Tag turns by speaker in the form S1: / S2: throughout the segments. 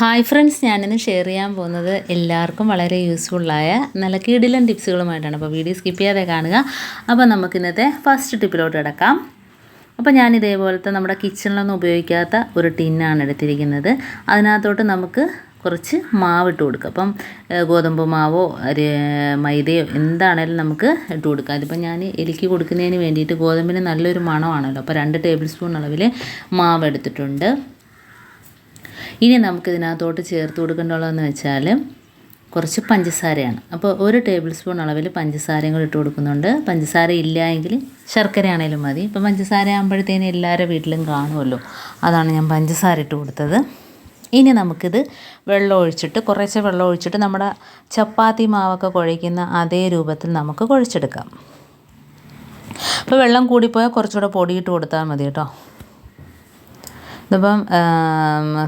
S1: Hi friends ഞാനിന്ന് share ചെയ്യാൻ പോകുന്നത് എല്ലാവർക്കും വളരെ യൂസ്ഫുള്ളായ നല്ല കിടിലൻ ടിപ്സുകളുമായിട്ടാണ്. അപ്പോൾ വീഡിയോ സ്കിപ്പ് ചെയ്യാതെ കാണുക. അപ്പോൾ നമുക്ക് ഇന്നത്തെ ഫസ്റ്റ് ടിപ്പിലോട്ട് കിടക്കാം. അപ്പോൾ ഞാൻ ഇതേപോലത്തെ നമ്മുടെ കിച്ചണിലൊന്നും ഉപയോഗിക്കാത്ത ഒരു ടിന്നാണ് എടുത്തിരിക്കുന്നത്. അതിനകത്തോട്ട് നമുക്ക് കുറച്ച് മാവ് ഇട്ട് കൊടുക്കുക അപ്പം ഗോതമ്പ് മാവോ ഒരു മൈദയോ എന്താണേലും നമുക്ക് ഇട്ട് കൊടുക്കാം. അതിപ്പോൾ ഞാൻ എലിക്ക് കൊടുക്കുന്നതിന് വേണ്ടിയിട്ട് ഗോതമ്പിന് നല്ലൊരു മണമാണല്ലോ. അപ്പോൾ രണ്ട് ടേബിൾ സ്പൂൺ അളവിൽ മാവ് എടുത്തിട്ടുണ്ട്. ഇനി നമുക്കിതിനകത്തോട്ട് ചേർത്ത് കൊടുക്കേണ്ടതെന്ന് വെച്ചാൽ കുറച്ച് പഞ്ചസാരയാണ്. അപ്പോൾ ഒരു ടേബിൾ സ്പൂൺ അളവിൽ പഞ്ചസാരയും കൂടി ഇട്ട് കൊടുക്കുന്നുണ്ട്. പഞ്ചസാര ഇല്ല എങ്കിൽ ശർക്കരയാണേലും മതി. ഇപ്പോൾ പഞ്ചസാര ആകുമ്പോഴത്തേന് എല്ലാവരുടെ വീട്ടിലും കാണുമല്ലോ. അതാണ് ഞാൻ പഞ്ചസാര ഇട്ട് കൊടുത്തത്. ഇനി നമുക്കിത് വെള്ളം ഒഴിച്ചിട്ട് കുറേശ്ശെ വെള്ളം ഒഴിച്ചിട്ട് നമ്മുടെ ചപ്പാത്തി മാവൊക്കെ കുഴയ്ക്കുന്ന അതേ രൂപത്തിൽ നമുക്ക് കുഴച്ചെടുക്കാം. അപ്പോൾ വെള്ളം കൂടിപ്പോയാൽ കുറച്ചുകൂടെ പൊടിയിട്ട് കൊടുത്താൽ മതി കേട്ടോ. ഇതിപ്പം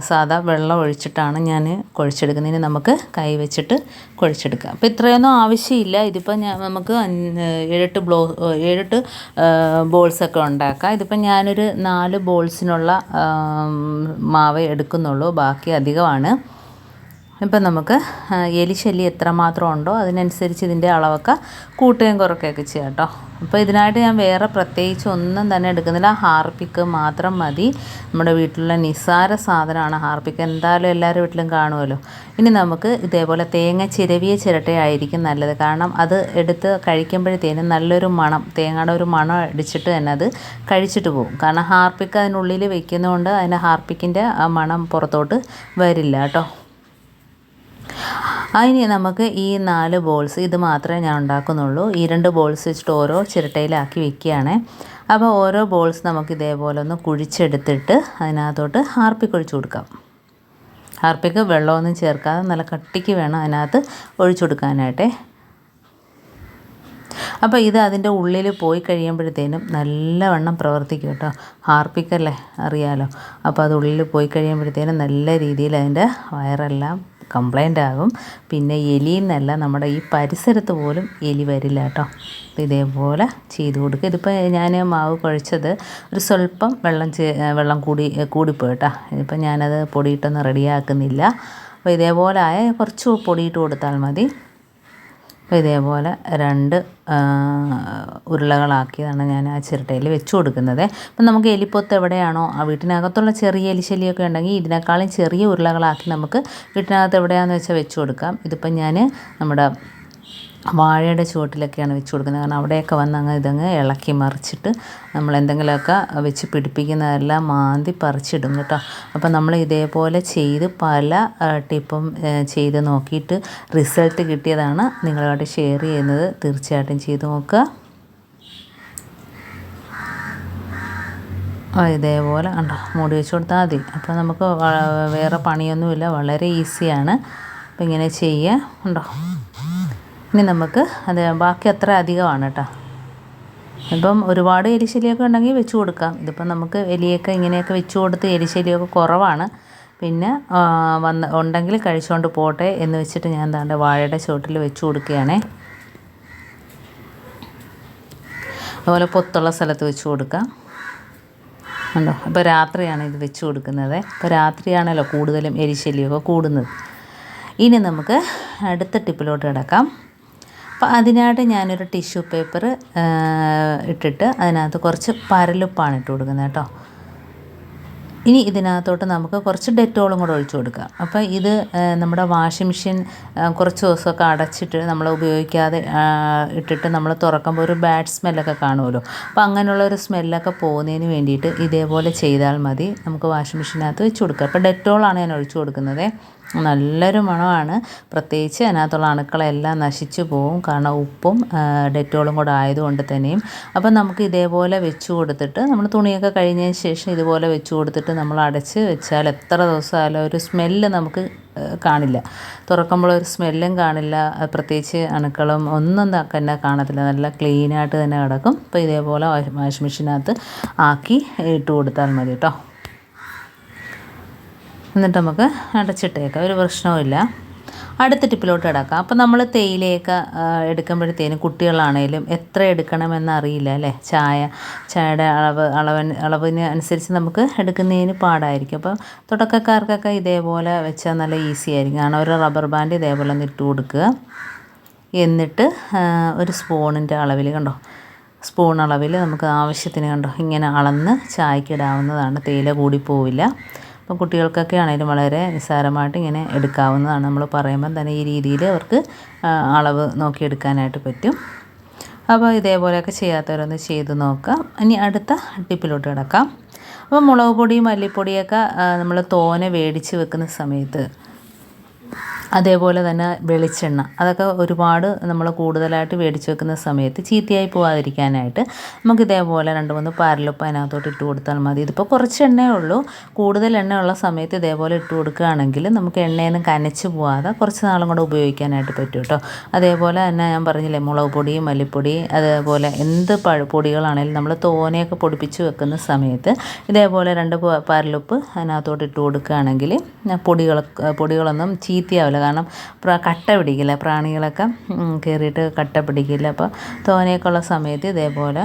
S1: സാധാ വെള്ളം ഒഴിച്ചിട്ടാണ് ഞാൻ കുഴച്ചെടുക്കുന്നത്. ഇനി നമുക്ക് കൈ വെച്ചിട്ട് കുഴച്ചെടുക്കാം. അപ്പോൾ ഇത്രയൊന്നും ആവശ്യമില്ല. ഇതിപ്പോൾ ഞാൻ നമുക്ക് ഏഴെട്ട് ബ്ലോ ഏഴെട്ട് ബോൾസൊക്കെ ഉണ്ടാക്കാം. ഇതിപ്പം ഞാനൊരു നാല് ബോൾസിനുള്ള മാവേ എടുക്കുന്നുള്ളൂ. ബാക്കി അധികമാണ്. ഇപ്പം നമുക്ക് എലിശല്യം എത്രമാത്രം ഉണ്ടോ അതിനനുസരിച്ച് ഇതിന്റെ അളവൊക്കെ കൂട്ടുകയും കുറയ്ക്കുകയൊക്കെ ചെയ്യാം കേട്ടോ. അപ്പോൾ ഇതിനായിട്ട് ഞാൻ വേറെ പ്രത്യേകിച്ച് ഒന്നും തന്നെ എടുക്കുന്നില്ല. ഹാർപ്പിക്ക് മാത്രം മതി. നമ്മുടെ വീട്ടിലുള്ള നിസ്സാര സാധനമാണ് ഹാർപ്പിക്ക് എന്തായാലും എല്ലാവരുടെ വീട്ടിലും കാണുമല്ലോ. ഇനി നമുക്ക് ഇതേപോലെ തേങ്ങ ചിരവിയ ചിരട്ടയായിരിക്കും നല്ലത്. കാരണം അത് എടുത്ത് കഴിക്കുമ്പോഴത്തേനും നല്ലൊരു മണം തേങ്ങയുടെ ഒരു മണം അടിച്ചിട്ട് തന്നെ അത് കഴിച്ചിട്ട് പോകും. കാരണം ഹാർപ്പിക്ക് അതിനുള്ളിൽ വെക്കുന്നതുകൊണ്ട് അതിന്റെ ഹാർപ്പിക്കിന്റെ മണം പുറത്തോട്ട് വരില്ല കേട്ടോ. അതിന് നമുക്ക് ഈ നാല് ബോൾസ് ഇത് മാത്രമേ ഞാൻ ഉണ്ടാക്കുന്നുള്ളൂ. ഈ രണ്ട് ബോൾസ് വെച്ചിട്ട് ഓരോ ചിരട്ടയിലാക്കി വെക്കുകയാണ്. അപ്പോൾ ഓരോ ബോൾസ് നമുക്ക് ഇതേപോലെ ഒന്ന് കുഴിച്ചെടുത്തിട്ട് അതിനകത്തോട്ട് ഹാർപ്പിക്ക് ഒഴിച്ചു കൊടുക്കാം. ഹാർപ്പിക്ക് വെള്ളമൊന്നും ചേർക്കാതെ നല്ല കട്ടിക്ക് വേണം അതിനകത്ത് ഒഴിച്ചു കൊടുക്കാനായിട്ടേ. അപ്പോൾ ഇത് അതിന്റെ ഉള്ളിൽ പോയി കഴിയുമ്പോഴത്തേനും നല്ലവണ്ണം പ്രവർത്തിക്കും കേട്ടോ. ഹാർപ്പിക്കല്ലേ അറിയാലോ. അപ്പോൾ അത് ഉള്ളിൽ പോയി കഴിയുമ്പോഴത്തേനും നല്ല രീതിയിൽ അതിന്റെ വയറെല്ലാം കംപ്ലൈന്റ് ആകും. പിന്നെ എലിയിൽ നിന്നല്ല നമ്മുടെ ഈ പരിസരത്ത് പോലും എലി വരില്ല കേട്ടോ. ഇതേപോലെ ചെയ്ത് കൊടുക്കുക. ഇതിപ്പോൾ ഞാൻ മാവ് കുഴച്ചത് ഒരു സ്വല്പം വെള്ളം വെള്ളം കൂടി കൂടിപ്പോയി കേട്ടോ. ഇതിപ്പോൾ ഞാനത് പൊടിയിട്ടൊന്നും റെഡിയാക്കുന്നില്ല അപ്പോൾ ഇതേപോലെ ആയ കുറച്ച് പൊടിയിട്ട് കൊടുത്താൽ മതി. അപ്പോൾ ഇതേപോലെ രണ്ട് ഉരുളകളാക്കിയതാണ് ഞാൻ ആ ചിരട്ടയിൽ വെച്ച് കൊടുക്കുന്നത്. അപ്പം നമുക്ക് എലിപ്പൊത്ത് എവിടെയാണോ ആ വീട്ടിനകത്തുള്ള ചെറിയ എലിശല്യമൊക്കെ ഉണ്ടെങ്കിൽ ഇതിനേക്കാളും ചെറിയ ഉരുളകളാക്കി നമുക്ക് വീട്ടിനകത്ത് എവിടെയാണെന്ന് വെച്ചാൽ വെച്ച് കൊടുക്കാം. ഇതിപ്പം ഞാൻ നമ്മുടെ വാഴയുടെ ചുവട്ടിലൊക്കെയാണ് വെച്ച് കൊടുക്കുന്നത്. കാരണം അവിടെയൊക്കെ വന്ന് അങ്ങ് ഇതങ്ങ് ഇളക്കി മറിച്ചിട്ട് നമ്മൾ എന്തെങ്കിലുമൊക്കെ വെച്ച് പിടിപ്പിക്കുന്നതെല്ലാം മാന്തി പറിച്ചിടും കേട്ടോ. അപ്പം നമ്മൾ ഇതേപോലെ ചെയ്ത് പല ടിപ്പും ചെയ്ത് നോക്കിയിട്ട് റിസൾട്ട് കിട്ടിയതാണ്. നിങ്ങളോട് ഷെയർ ചെയ്യുന്നത് തീർച്ചയായിട്ടും ചെയ്ത് നോക്കുക. ഇതേപോലെ ഉണ്ടോ മൂടി വെച്ച് കൊടുത്താൽ മതി. അപ്പോൾ നമുക്ക് വേറെ പണിയൊന്നുമില്ല. വളരെ ഈസിയാണ്. അപ്പോൾ ഇങ്ങനെ ചെയ്യുക. ഉണ്ടോ? ഇനി നമുക്ക് അത് ബാക്കി അത്ര അധികമാണ് കേട്ടോ. ഇപ്പം ഒരുപാട് എലിശല്യമൊക്കെ ഉണ്ടെങ്കിൽ വെച്ച് കൊടുക്കാം. ഇതിപ്പം നമുക്ക് എലിയൊക്കെ ഇങ്ങനെയൊക്കെ വെച്ച് കൊടുത്ത് എലിശല്യമൊക്കെ കുറവാണ്. പിന്നെ വന്ന് ഉണ്ടെങ്കിൽ കഴിച്ചുകൊണ്ട് പോട്ടെ എന്ന് വെച്ചിട്ട് ഞാൻ എന്താണ്ട് വാഴയുടെ ചുവട്ടിൽ വെച്ച് കൊടുക്കുകയാണേ. അതുപോലെ പൊത്തുള്ള സ്ഥലത്ത് വെച്ച് കൊടുക്കാം. ഉണ്ടോ അപ്പോൾ രാത്രിയാണ് ഇത് വെച്ച് കൊടുക്കുന്നത്. അപ്പോൾ രാത്രിയാണല്ലോ കൂടുതലും എരിശല്യമൊക്കെ കൂടുന്നത്. ഇനി നമുക്ക് അടുത്ത ടിപ്പിലോട്ട് കിടക്കാം. അപ്പോൾ അതിനായിട്ട് ഞാനൊരു ടിഷ്യൂ പേപ്പർ ഇട്ടിട്ട് അതിനകത്ത് കുറച്ച് പരലുപ്പാണ് ഇട്ട് കൊടുക്കുന്നത് കേട്ടോ. ഇനി ഇതിനകത്തോട്ട് നമുക്ക് കുറച്ച് ഡെറ്റോളും കൂടെ ഒഴിച്ചു കൊടുക്കാം. അപ്പോൾ ഇത് നമ്മുടെ വാഷിംഗ് മെഷീൻ കുറച്ച് ദിവസമൊക്കെ അടച്ചിട്ട് നമ്മൾ ഉപയോഗിക്കാതെ ഇട്ടിട്ട് നമ്മൾ തുറക്കുമ്പോൾ ഒരു ബാഡ് സ്മെല്ലൊക്കെ കാണുമല്ലോ. അപ്പോൾ അങ്ങനെയുള്ള ഒരു സ്മെല്ലൊക്കെ പോകുന്നതിന് വേണ്ടിയിട്ട് ഇതേപോലെ ചെയ്താൽ മതി. നമുക്ക് വാഷിംഗ് മെഷീനകത്ത് വെച്ച് കൊടുക്കുക അപ്പോൾ ഡെറ്റോളാണ് ഞാൻ ഒഴിച്ചു കൊടുക്കുന്നത്. നല്ലൊരു മണമാണ്. പ്രത്യേകിച്ച് അതിനകത്തുള്ള അണുക്കളെല്ലാം നശിച്ചു പോവും. കാരണം ഉപ്പും ഡെറ്റോളും കൂടെ ആയതുകൊണ്ട് തന്നെയും. അപ്പം നമുക്ക് ഇതേപോലെ വെച്ച് കൊടുത്തിട്ട് നമ്മൾ തുണിയൊക്കെ കഴിഞ്ഞതിന് ശേഷം ഇതുപോലെ വെച്ച് കൊടുത്തിട്ട് നമ്മൾ അടച്ച് വെച്ചാൽ എത്ര ദിവസമായാലും ഒരു സ്മെല്ല് നമുക്ക് കാണില്ല. തുറക്കുമ്പോൾ ഒരു സ്മെല്ലും കാണില്ല. പ്രത്യേകിച്ച് അണുക്കളും ഒന്നും തന്നെ കാണത്തില്ല. നല്ല ക്ലീനായിട്ട് തന്നെ കിടക്കും. അപ്പോൾ ഇതേപോലെ വാഷ് വാഷിംഗ് മെഷീനകത്ത് ആക്കി ഇട്ട് കൊടുത്താൽ മതി കേട്ടോ. എന്നിട്ട് നമുക്ക് അടച്ചിട്ടേക്കാം. ഒരു പ്രശ്നവുമില്ല. അടുത്ത ടിപ്പിലോട്ട് കിടക്കാം. അപ്പോൾ നമ്മൾ തേയിലയൊക്കെ എടുക്കുമ്പോഴത്തേനും കുട്ടികളാണേലും എത്ര എടുക്കണമെന്ന് അറിയില്ല അല്ലേ? ചായ ചായയുടെ അളവ് അളവിന് അളവിന് അനുസരിച്ച് നമുക്ക് എടുക്കുന്നതിന് പാടായിരിക്കും. അപ്പോൾ തുടക്കക്കാർക്കൊക്കെ ഇതേപോലെ വെച്ചാൽ നല്ല ഈസി ആയിരിക്കും. കാരണം ഒരു റബ്ബർ ബാൻഡ് ഇതേപോലെ ഒന്ന് ഇട്ട് കൊടുക്കുക. എന്നിട്ട് ഒരു സ്പൂണിന്റെ അളവിൽ കണ്ടോ? സ്പൂൺ അളവിൽ നമുക്ക് ആവശ്യത്തിന് കണ്ടോ? ഇങ്ങനെ അളന്ന് ചായക്കിടാവുന്നതാണ് തേയില കൂടി പോവില്ല അപ്പം കുട്ടികൾക്കൊക്കെ ആണെങ്കിലും വളരെ നിസ്സാരമായിട്ട് ഇങ്ങനെ എടുക്കാവുന്നതാണ്. നമ്മൾ പറയുമ്പം തന്നെ ഈ രീതിയിൽ അവർക്ക് അളവ് നോക്കിയെടുക്കാനായിട്ട് പറ്റും. അപ്പോൾ ഇതേപോലെയൊക്കെ ചെയ്യാത്തവരൊന്ന് ചെയ്ത് നോക്കാം. ഇനി അടുത്ത ടിപ്പിലോട്ട് കിടക്കാം. അപ്പോൾ മുളക് പൊടി മല്ലിപ്പൊടിയൊക്കെ നമ്മൾ തോനെ വേടിച്ച് വെക്കുന്ന സമയത്ത് അതേപോലെ തന്നെ വെളിച്ചെണ്ണ. അതൊക്കെ ഒരുപാട് നമ്മൾ കൂടുതലായിട്ട് മേടിച്ച് വെക്കുന്ന സമയത്ത് ചീത്തയായി പോകാതിരിക്കാനായിട്ട് നമുക്ക് ഇതേപോലെ രണ്ട് മൂന്ന് പാരലുപ്പ് അതിനകത്തോട്ട് ഇട്ട് കൊടുത്താൽ മതി. ഇതിപ്പോൾ കുറച്ച് എണ്ണയേ ഉള്ളൂ. കൂടുതൽ എണ്ണയുള്ള സമയത്ത് ഇതേപോലെ ഇട്ട് കൊടുക്കുകയാണെങ്കിൽ നമുക്ക് എണ്ണയൊന്നും കനച്ച് പോകാതെ കുറച്ച് നാളും കൂടെ ഉപയോഗിക്കാനായിട്ട് പറ്റും കേട്ടോ. അതേപോലെ തന്നെ ഞാൻ പറഞ്ഞില്ലേ മുളക് പൊടി മല്ലിപ്പൊടി അതേപോലെ എന്ത് പൊടികളാണെങ്കിലും നമ്മൾ തോനെയൊക്കെ പൊടിപ്പിച്ച് വെക്കുന്ന സമയത്ത് ഇതേപോലെ രണ്ട് പാരലുപ്പ് അതിനകത്തോട്ട് ഇട്ട് കൊടുക്കുകയാണെങ്കിൽ പൊടികൾ പൊടികളൊന്നും ചീത്തയാവില്ല. കാരണം കട്ട പിടിക്കില്ല. പ്രാണികളൊക്കെ കയറിയിട്ട് കട്ട പിടിക്കില്ല. അപ്പോൾ തോനെയൊക്കെ ഉള്ള സമയത്ത് ഇതേപോലെ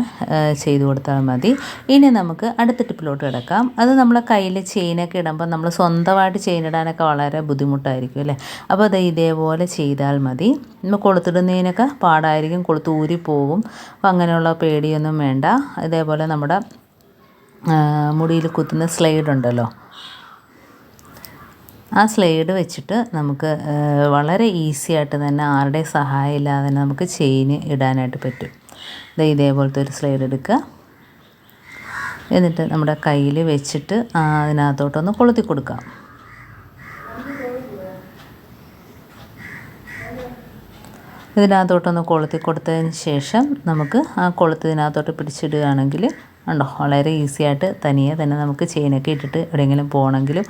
S1: ചെയ്ത് കൊടുത്താൽ മതി. ഇനി നമുക്ക് അടുത്ത ടിപ്പിലോട്ട് കിടക്കാം. അത് നമ്മളെ കയ്യിൽ ചെയിനൊക്കെ ഇടുമ്പോൾ നമ്മൾ സ്വന്തമായിട്ട് ചെയിൻ ഇടാനൊക്കെ വളരെ ബുദ്ധിമുട്ടായിരിക്കും അല്ലേ? അപ്പോൾ അത് ഇതേപോലെ ചെയ്താൽ മതി. നമ്മൾ കൊളുത്തിടുന്നതിനൊക്കെ പാടായിരിക്കും. കൊളുത്ത് ഊരി പോകും അപ്പോൾ അങ്ങനെയുള്ള പേടിയൊന്നും വേണ്ട. ഇതേപോലെ നമ്മുടെ മുടിയിൽ കുത്തുന്ന സ്ലൈഡ് ഉണ്ടല്ലോ. ആ സ്ലൈഡ് വെച്ചിട്ട് നമുക്ക് വളരെ ഈസി ആയിട്ട് തന്നെ ആരുടെ സഹായം ഇല്ലാതെ തന്നെ നമുക്ക് ചെയിൻ ഇടാനായിട്ട് പറ്റും. ഇത് ഇതേപോലത്തെ ഒരു സ്ലൈഡ് എടുക്കുക. എന്നിട്ട് നമ്മുടെ കയ്യിൽ വെച്ചിട്ട് അതിനകത്തോട്ടൊന്ന് കൊളുത്തി കൊടുക്കാം. ഇതിനകത്തോട്ടൊന്ന് കൊളുത്തി കൊടുത്തതിന് ശേഷം നമുക്ക് ആ കൊളുത്തിനകത്തോട്ട് പിടിച്ചിടുകയാണെങ്കിൽ ഉണ്ടോ? വളരെ ഈസി ആയിട്ട് തനിയെ തന്നെ നമുക്ക് ചെയിനൊക്കെ ഇട്ടിട്ട് എവിടെയെങ്കിലും പോകണമെങ്കിലും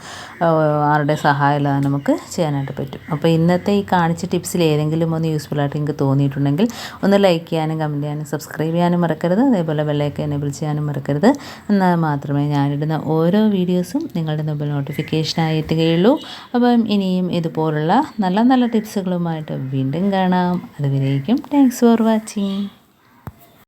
S1: ആരുടെ സഹായം ഇല്ലാതെ നമുക്ക് ചെയ്യാനായിട്ട് പറ്റും. അപ്പോൾ ഇന്നത്തെ ഈ കാണിച്ച ടിപ്സിൽ ഏതെങ്കിലും ഒന്ന് യൂസ്ഫുൾ ആയിട്ട് എനിക്ക് തോന്നിയിട്ടുണ്ടെങ്കിൽ ഒന്ന് ലൈക്ക് ചെയ്യാനും കമന്റ് ചെയ്യാനും സബ്സ്ക്രൈബ് ചെയ്യാനും മറക്കരുത്. അതേപോലെ ബെല്ലൈക്കൻ എനേബിൾ ചെയ്യാനും മറക്കരുത്. എന്നാൽ മാത്രമേ ഞാനിടുന്ന ഓരോ വീഡിയോസും നിങ്ങളുടെ മുമ്പിൽ നോട്ടിഫിക്കേഷനായി എത്തുകയുള്ളൂ അപ്പം ഇനിയും ഇതുപോലുള്ള നല്ല നല്ല ടിപ്സുകളുമായിട്ട് വീണ്ടും കാണാം. അതുവരേക്കും താങ്ക്സ് ഫോർ വാച്ചിങ്